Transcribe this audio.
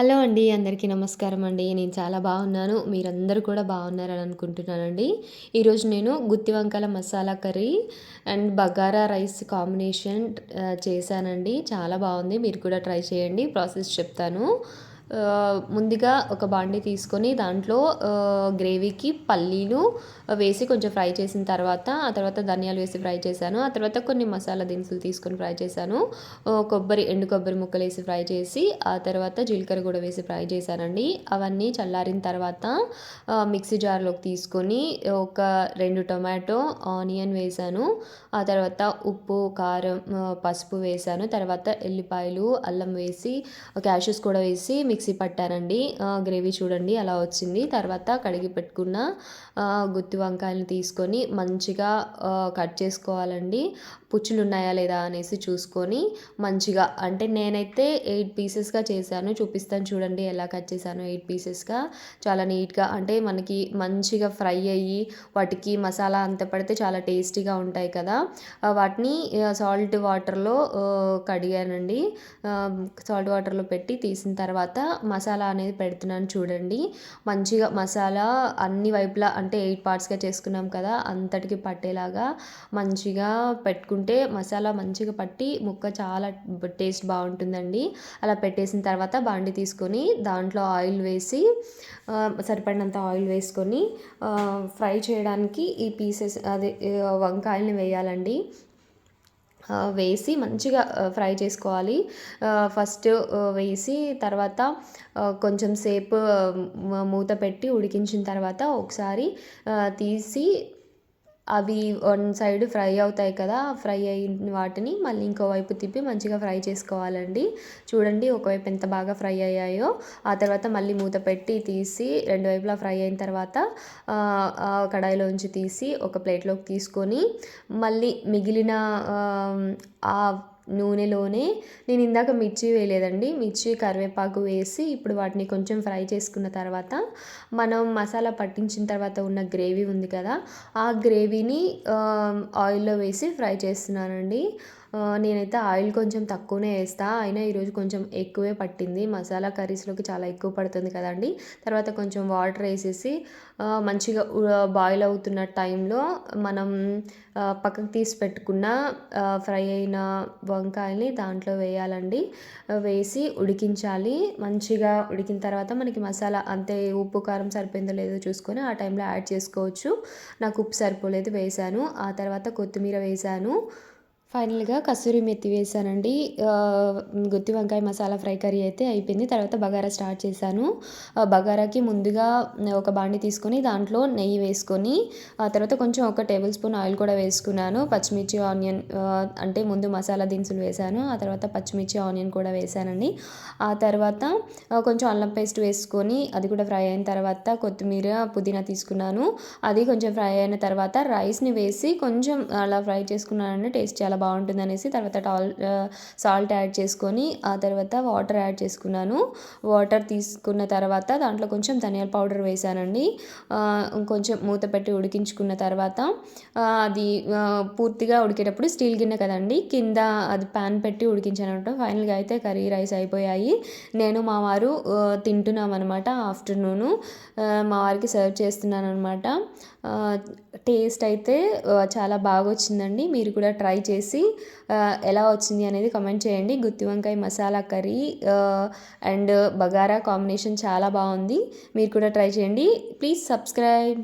Hello అండి అందరికీ నమస్కారం అండి. నేను చాలా బాగున్నాను. మీరందరూ కూడా బాగున్నారని అనుకుంటున్నానండి. ఈరోజు నేను గుత్తి వంకాయల masala curry and bagara rice combination చేశానండి. చాలా బాగుంది. మీరు కూడా ట్రై చేయండి. ప్రాసెస్ చెప్తాను. ముందుగా ఒక బాండి తీసుకొని దాంట్లో గ్రేవీకి పల్లీలు వేసి కొంచెం ఫ్రై చేసిన తర్వాత ఆ తర్వాత ధనియాలు వేసి ఫ్రై చేశాను. ఆ తర్వాత కొన్ని మసాలా దినుసులు తీసుకొని ఫ్రై చేశాను. కొబ్బరి ఎండు కొబ్బరి ముక్కలు వేసి ఫ్రై చేసి ఆ తర్వాత జీలకర్ర కూడా వేసి ఫ్రై చేశానండి. అవన్నీ చల్లారిన తర్వాత మిక్సీ జార్లోకి తీసుకొని ఒక రెండు టొమాటో ఆనియన్ వేసాను ఆ తర్వాత ఉప్పు కారం పసుపు వేసాను తర్వాత ఎల్లిపాయలు అల్లం వేసి క్యాషెస్ కూడా వేసి మిక్స్ మిక్సీ పట్టానండి. గ్రేవీ చూడండి అలా వచ్చింది. తర్వాత కడిగి పెట్టుకున్న గుత్తి వంకాయలు తీసుకొని మంచిగా కట్ చేసుకోవాలండి. పుచ్చులు ఉన్నాయా లేదా అనేసి చూసుకొని మంచిగా అంటే నేనైతే ఎయిట్ పీసెస్గా చేశాను. చూపిస్తాను చూడండి ఎలా కట్ చేశాను ఎయిట్ పీసెస్గా. చాలా నీట్గా అంటే మనకి మంచిగా ఫ్రై అయ్యి వాటికి మసాలా అంత పడితే చాలా టేస్టీగా ఉంటాయి కదా. వాటిని సాల్ట్ వాటర్లో కడిగానండి. సాల్ట్ వాటర్లో పెట్టి తీసిన తర్వాత మసాలా అనేది పెడుతున్నాను చూడండి. మంచిగా మసాలా అన్ని వైపులా అంటే ఎయిట్ పార్ట్స్గా చేసుకున్నాం కదా అంతటికి పట్టేలాగా మంచిగా పెట్టుకుంటే మసాలా మంచిగా పట్టి ముక్క చాలా టేస్ట్ బాగుంటుందండి. అలా పెట్టేసిన తర్వాత బాండి తీసుకొని దాంట్లో ఆయిల్ వేసి సరిపడినంత ఆయిల్ వేసుకొని ఫ్రై చేయడానికి ఈ పీసెస్ అదే వంకాయలని వేయాలండి. వేసి మంచిగా ఫ్రై చేసుకోవాలి. ఫస్ట్ వేసి తర్వాత కొంచెం సేపు మూత పెట్టి ఉడికించిన తర్వాత ఒకసారి తీసి అవి వన్ సైడ్ ఫ్రై అవుతాయి కదా ఫ్రై అయిన వాటిని మళ్ళీ ఇంకోవైపు తిప్పి మంచిగా ఫ్రై చేసుకోవాలండి. చూడండి ఒకవైపు ఎంత బాగా ఫ్రై అయ్యాయో. ఆ తర్వాత మళ్ళీ మూత పెట్టి తీసి రెండు వైపులా ఫ్రై అయిన తర్వాత కడాయిలోంచి తీసి ఒక ప్లేట్లోకి తీసుకొని మళ్ళీ మిగిలిన ఆ నూనెలోనే నేను ఇందాక మిర్చి వేయలేదండి. మిర్చి కరివేపాకు వేసి ఇప్పుడు వాటిని కొంచెం ఫ్రై చేసుకున్న తర్వాత మనం మసాలా పట్టించిన తర్వాత ఉన్న గ్రేవీ ఉంది కదా ఆ గ్రేవీని ఆయిల్లో వేసి ఫ్రై చేస్తున్నానండి. నేనైతే ఆయిల్ కొంచెం తక్కువనే వేస్తా. అయినా ఈరోజు కొంచెం ఎక్కువే పట్టింది. మసాలా కర్రీస్లోకి చాలా ఎక్కువ పడుతుంది కదండి. తర్వాత కొంచెం వాటర్ వేసేసి మంచిగా బాయిల్ అవుతున్న టైంలో మనం పక్కకు తీసి పెట్టుకున్న ఫ్రై అయిన వంకాయని దాంట్లో వేయాలండి. వేసి ఉడికించాలి. మంచిగా ఉడికిన తర్వాత మనకి మసాలా అంతే ఉప్పు కారం సరిపోయిందో లేదో చూసుకొని ఆ టైంలో యాడ్ చేసుకోవచ్చు. నాకు ఉప్పు సరిపోలేదు వేసాను. ఆ తర్వాత కొత్తిమీర వేసాను. ఫైనల్గా కస్తూరి మెత్తి వేసానండి గుత్తి వంకాయ మసాలా ఫ్రై కర్రీ అయితే అయిపోయింది. తర్వాత బగారా స్టార్ట్ చేశాను. బగారాకి ముందుగా ఒక బాండి తీసుకొని దాంట్లో నెయ్యి వేసుకొని ఆ తర్వాత కొంచెం ఒక టేబుల్ స్పూన్ ఆయిల్ కూడా వేసుకున్నాను. పచ్చిమిర్చి ఆనియన్ అంటే ముందు మసాలా దినుసులు వేసాను ఆ తర్వాత పచ్చిమిర్చి ఆనియన్ కూడా వేసానండి ఆ తర్వాత కొంచెం అల్లం పేస్ట్ వేసుకొని అది కూడా ఫ్రై అయిన తర్వాత కొత్తిమీర పుదీనా తీసుకున్నాను. అది కొంచెం ఫ్రై అయిన తర్వాత రైస్ని వేసి కొంచెం అలా ఫ్రై చేసుకున్నానండి టేస్ట్ చాలా బాగుంటుంది అనేసి తర్వాత టాల్ సాల్ట్ యాడ్ చేసుకొని ఆ తర్వాత వాటర్ యాడ్ చేసుకున్నాను. వాటర్ తీసుకున్న తర్వాత దాంట్లో కొంచెం ధనియాల పౌడర్ వేసానండి. కొంచెం మూత పెట్టి ఉడికించుకున్న తర్వాత అది పూర్తిగా ఉడికేటప్పుడు స్టీల్ గిన్నె కదండి కింద అది ప్యాన్ పెట్టి ఉడికించాను ఫైనల్గా అయితే కర్రీ రైస్ అయిపోయాయి. నేను మా వారు తింటున్నాం అనమాట ఆఫ్టర్నూను. మా వారికి సర్వ్ చేస్తున్నాను అనమాట టేస్ట్ అయితే చాలా బాగా వచ్చిందండి మీరు కూడా ట్రై చేసి చేసి ఎలా వచ్చింది అనేది కమెంట్ చేయండి. గుత్తి వంకాయ masala curry and bagara combination చాలా బాగుంది. మీరు కూడా ట్రై చేయండి. Please subscribe.